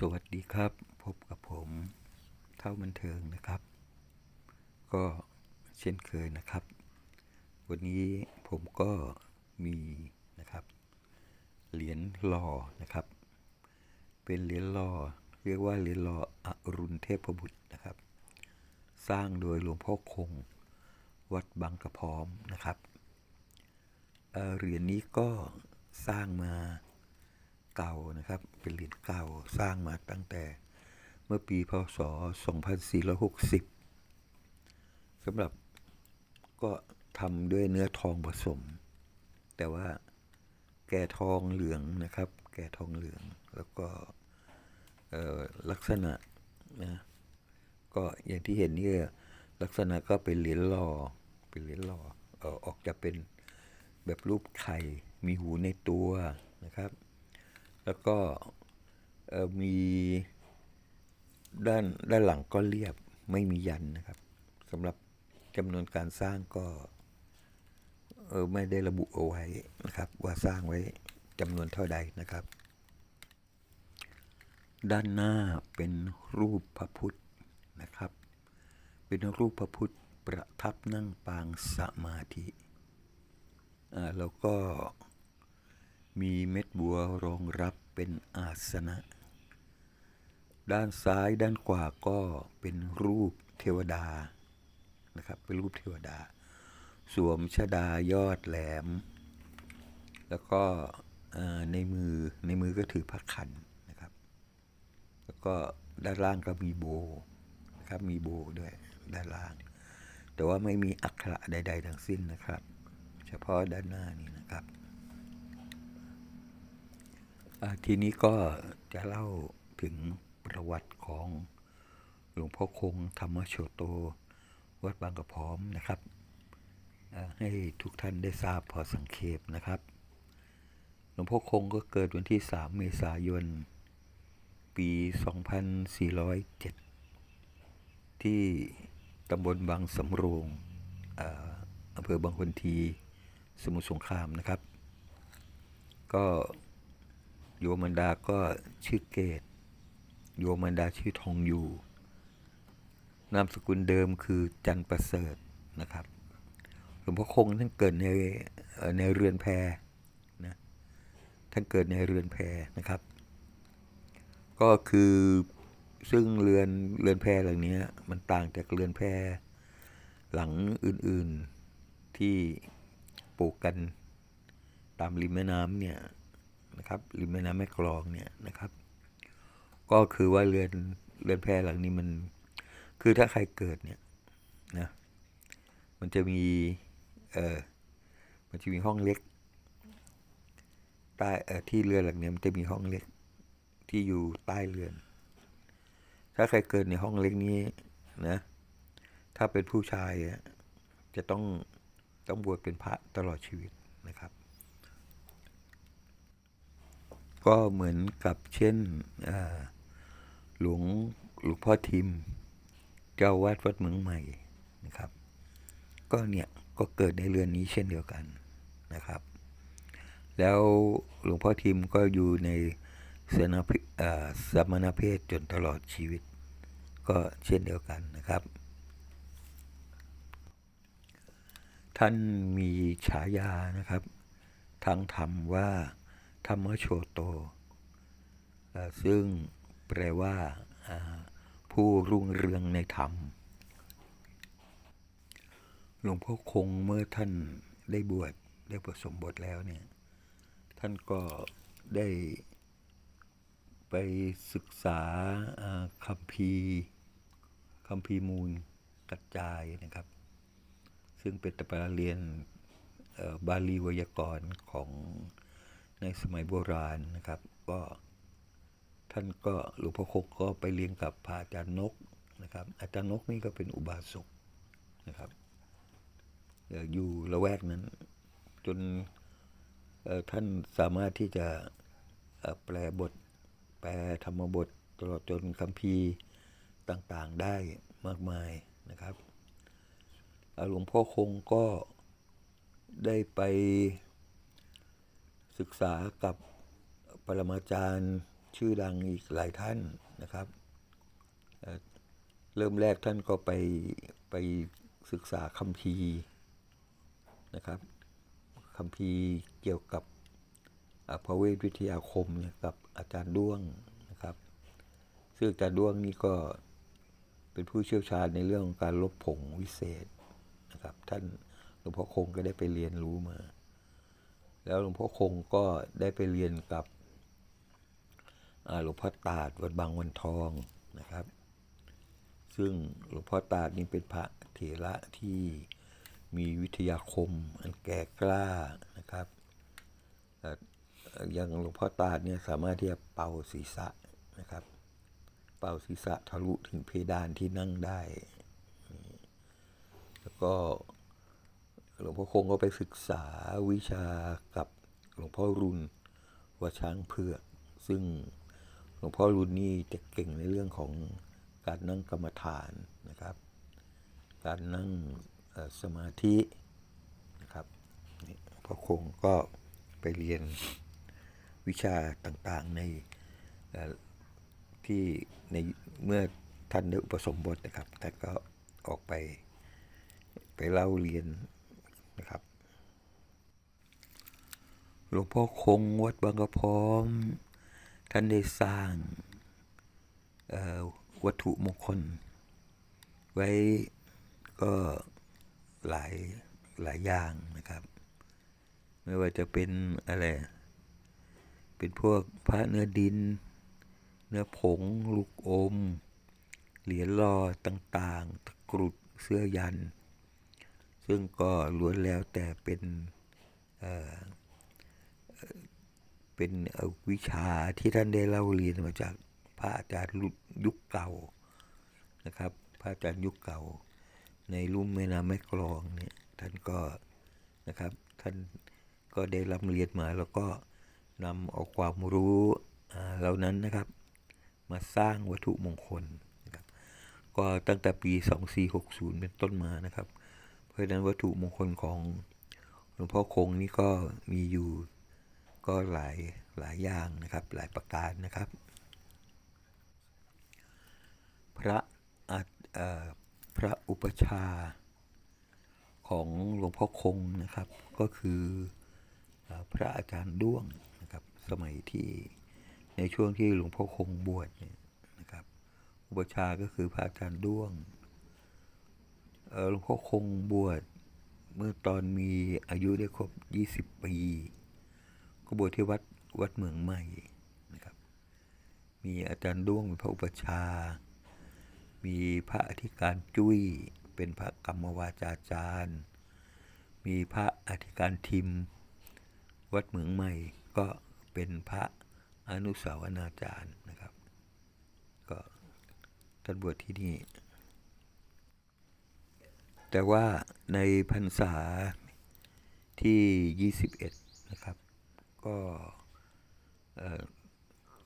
สวัสดีครับ พบกับผมเท่าบันเทิงนะครับ ก็เช่นเคยนะครับ วันนี้ผมก็มีนะครับ เหรียญหล่อนะครับ เป็นเหรียญหล่อเรียกว่าเหรียญหล่ออรุณเทพบุตรนะครับ สร้างโดยหลวงพ่อคง วัดบางกระพร้อมนะครับเเหรียญนี้ก็สร้างมา เก่านะครับ เป็นเหรียญเก่าสร้างมาตั้งแต่เมื่อปีพศ 2460สำหรับก็ทำด้วยเนื้อทองผสม แต่ว่าแก่ทองเหลืองนะครับ แก่ทองเหลืองแล้วก็ลักษณะนะก็อย่างที่เห็นนี่ลักษณะก็เป็นเหรียญหล่อเป็นเหรียญหล่อเอ่อออกจะเป็นแบบรูปไข่มีหูในตัวนะครับ แล้วก็มีด้านด้านหลังก็เรียบไม่มียันนะครับสำหรับจำนวนการสร้างก็เออไม่ได้ระบุเอาไว้นะครับ ว่าสร้างไว้จำนวนเท่าใดนะครับ ด้านหน้าเป็นรูปพระพุทธนะครับ เป็นรูปพระพุทธประทับนั่งปางสมาธิอ่าแล้วก็ มีเม็ดบัวรองรับเป็นอาสนะ ด้านซ้ายด้านขวาก็เป็นรูปเทวดานะครับ เป็นรูปเทวดา สวมชดายอดแหลม แล้วก็ในมือในมือก็ถือพระขันนะครับ แล้วก็ด้านล่างก็มีโบนะครับมีโบด้วยด้านล่าง แต่ว่าไม่มีอักขระใด ๆ ทั้งสิ้นนะครับ เฉพาะด้านหน้านี้นะครับ ทีนี้ก็จะเล่าถึงประวัติของหลวงพ่อคงธรรมโชโต วัดบางกระพร้อมนะครับ ให้ทุกท่านได้ทราบพอสังเขปนะครับ หลวงพ่อคงก็เกิดวันที่ 3 เมษายน ปี 2407 ที่ตำบลบางสำโรงอ่าอำเภอบางคนที สมุทรสงครามนะครับ ก็ โยมันดาก็ชื่อเกต โยมันดาชื่อทองอยู่ นามสกุลเดิมคือจันประเสริฐนะครับหลวงพ่อคงท่านเกิดในในเรือนแพนะท่านเกิดในเรือนแพนะครับ ก็คือซึ่งเรือนเรือนแพหลังนี้มันต่างจากเรือนแพหลังอื่นๆที่ปลูกกันตามริมแม่น้ำเนี่ย นะครับริมแม่น้ำแม่กลองเนี่ยนะครับ ก็คือว่าเรือนเรือนแพหลังนี้มัน คือถ้าใครเกิดเนี่ยนะมันจะมีเออมันจะมีห้องเล็กใต้เออที่เรือนหลังนี้มันจะมีห้องเล็กที่อยู่ใต้เรือน ถ้าใครเกิดในห้องเล็กนี้นะ ถ้าเป็นผู้ชายจะต้องต้องบวชเป็นพระตลอดชีวิตนะครับ ก็เหมือนกับเช่นหลวงหลวงพ่อทิม เจ้าวัดวัดเมืองใหม่นะครับ ก็เนี่ยก็เกิดในเรือนนี้เช่นเดียวกันนะครับ แล้วหลวงพ่อทิมก็อยู่ในสนาเพอ่าสมณเพศจนตลอดชีวิต ก็เช่นเดียวกันนะครับ ท่านมีฉายานะครับ ทางธรรมว่า ธรรมโชโต ซึ่งแปลว่าผู้รุ่งเรืองในธรรม หลวงพ่อคงเมื่อท่านได้บวชได้บวชสมบทแล้วเนี่ย ท่านก็ได้ไปศึกษาคำพีร์คำพีร์มูลกระจายนะครับ ซึ่งเป็นตำราเรียนบาลีวยากรณ์ของ ในสมัยโบราณนะครับ ก็ท่านก็หลวงพ่อคงก็ไปเรียนกับพระอาจารย์นกนะครับ อาจารย์นกนี่ก็เป็นอุบาสกนะครับอยู่ละแวกนั้น จนท่านสามารถที่จะแปลบท แปลธรรมบทตลอดจนคัมภีร์ต่างๆได้มากมายนะครับหลวงพ่อคงก็ได้ไป ศึกษากับปรมาจารย์ชื่อดังอีกหลายท่านนะครับเริ่มแรกท่านก็ไปไปศึกษาคัมภีร์นะครับคัมภีร์เกี่ยวกับพระเวทวิทยาคมเนี่ยกับอาจารย์ด้วงนะครับซึ่งอาจารย์ด้วงนี่ก็เป็นผู้เชี่ยวชาญในเรื่องของการลบผงวิเศษนะครับท่านหลวงพ่อคงก็ได้ไปเรียนรู้มา แล้วหลวงพ่อคงก็ได้ไปเรียนกับหลวงพ่อตาดวัดบางวันทองนะครับ ซึ่งหลวงพ่อตาดนี่เป็นพระเถระที่มีวิทยาคมอันแก่กล้านะครับอย่างหลวงพ่อตาดเนี่ยสามารถที่จะเป่าศีรษะนะครับ เป่าศีรษะทะลุถึงเพดานที่นั่งได้ แล้วก็ หลวงพ่อคงก็ไปศึกษาวิชากับหลวงพ่อรุนวัดช้างเผือก ซึ่งหลวงพ่อรุนนี่จะเก่งในเรื่องของการนั่งกรรมฐานนะครับ การนั่งสมาธินะครับนี่หลวงพ่อคงก็ไปเรียนวิชาต่างๆในที่ในเมื่อท่านได้อุปสมบทนะครับท่านก็ออกไปไปเล่าเรียน นะครับ หลวงพ่อคงวัดบางกระพร้อม ท่านได้สร้างวัตถุมงคล ไว้ก็หลายหลายอย่างนะครับ ไม่ว่าจะเป็นอะไรเป็นพวกพระเนื้อดิน เนื้อผง ลูกอม เหรียญรอต่างๆตะกรุดเสื้อยัน ซึ่งก็ล้วนแล้วแต่เป็นเป็นวิชาที่ท่านได้เล่าเรียนมาจากพระอาจารย์ยุคเก่านะครับ พระอาจารย์ยุคเก่า ในลุ่มแม่น้ำแม่กลองเนี่ยท่านก็นะครับท่านก็ได้ร่ำเรียนมาแล้วก็นำเอาความรู้เหล่านั้นนะครับ มาสร้างวัตถุมงคลนะครับก็ตั้งแต่ปี 2460 เป็นต้นมานะครับ เพราะฉะนั้นวัตถุมงคลของหลวงพ่อคงนี่ก็มีอยู่ก็หลายหลายอย่างนะครับ หลายประการนะครับ พระอาเอ่อพระอุปชาของหลวงพ่อคงนะครับ ก็คืออพระอาจารย์ด้วงนะครับ สมัยที่ในช่วงที่หลวงพ่อคงบวชเนี่ยนะครับ อุปชาก็คือพระอาจารย์ด้วง หลวงพ่อคงบวชเมื่อตอนมีอายุได้ครบ20ปี ก็บวชที่วัดวัดเมืองใหม่นะครับ มีอาจารย์ด้วงเป็นพระอุปชา มีพระอธิการจุ้ยเป็นพระกรรมวาจาจารย์ มีพระอธิการทิม วัดเหมืองใหม่ก็เป็นพระอนุสาวนาจารย์นะครับ ก็ท่านบวชที่นี่ แต่ว่าในพรรษาที่ 21 นะครับ ก็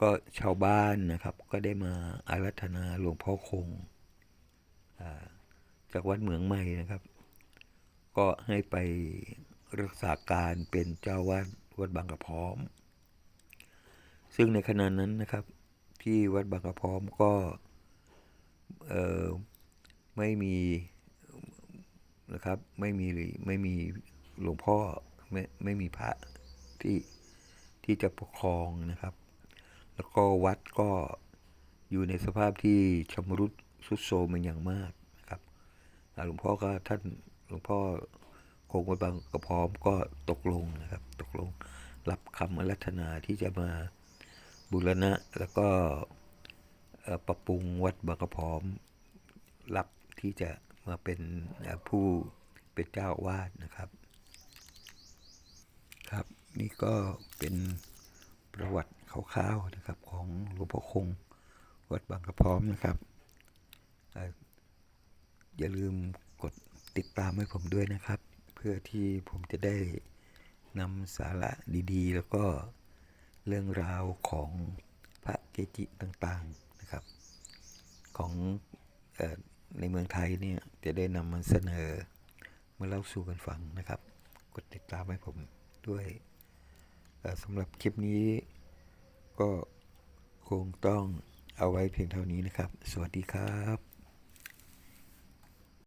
ก็ชาวบ้านนะครับ ก็ได้มาอารัธนาหลวงพ่อคงอาจากวัดเหมืองใหม่นะครับ ก็ให้ไปรักษาการเป็นเจ้าวาดวัดบางกระพร้อม ซึ่งในขณะนั้นนะครับที่วัดบางกระพร้อมก็ไม่มี นะครับ ไม่มีไม่มีหลวงพ่อไม่ไม่มีพระที่ที่จะปกครองนะครับ แล้วก็วัดก็อยู่ในสภาพที่ชำรุดทรุดโทรมเป็นอย่างมากนะครับหลวงพ่อก็ท่านหลวงพ่อคงวัดบางกระพร้อมก็ตกลงนะครับ ตกลงรับคำอรัธนาที่จะมาบูรณะแล้วก็ปรับปรุงวัดบางกระพร้อมรับที่จะ มาเป็นผู้เป็นเจ้าวาดนะครับ ครับนี่ก็เป็นประวัติคร่าวๆนะครับของหลวงพ่อคงวัดบางกระพร้อมนะครับอย่าลืมกดติดตามให้ผมด้วยนะครับ เพื่อที่ผมจะได้นำสาระดีๆ แล้วก็เรื่องราวของพระเกจิต่างๆนะครับ ของเออ ในเมืองไทยเนี่ยจะได้นำมาเสนอมาเล่าสู่กันฟังนะครับ กดติดตามให้ผมด้วยสำหรับคลิปนี้ก็คงต้องเอาไว้เพียงเท่านี้นะครับ สวัสดีครับ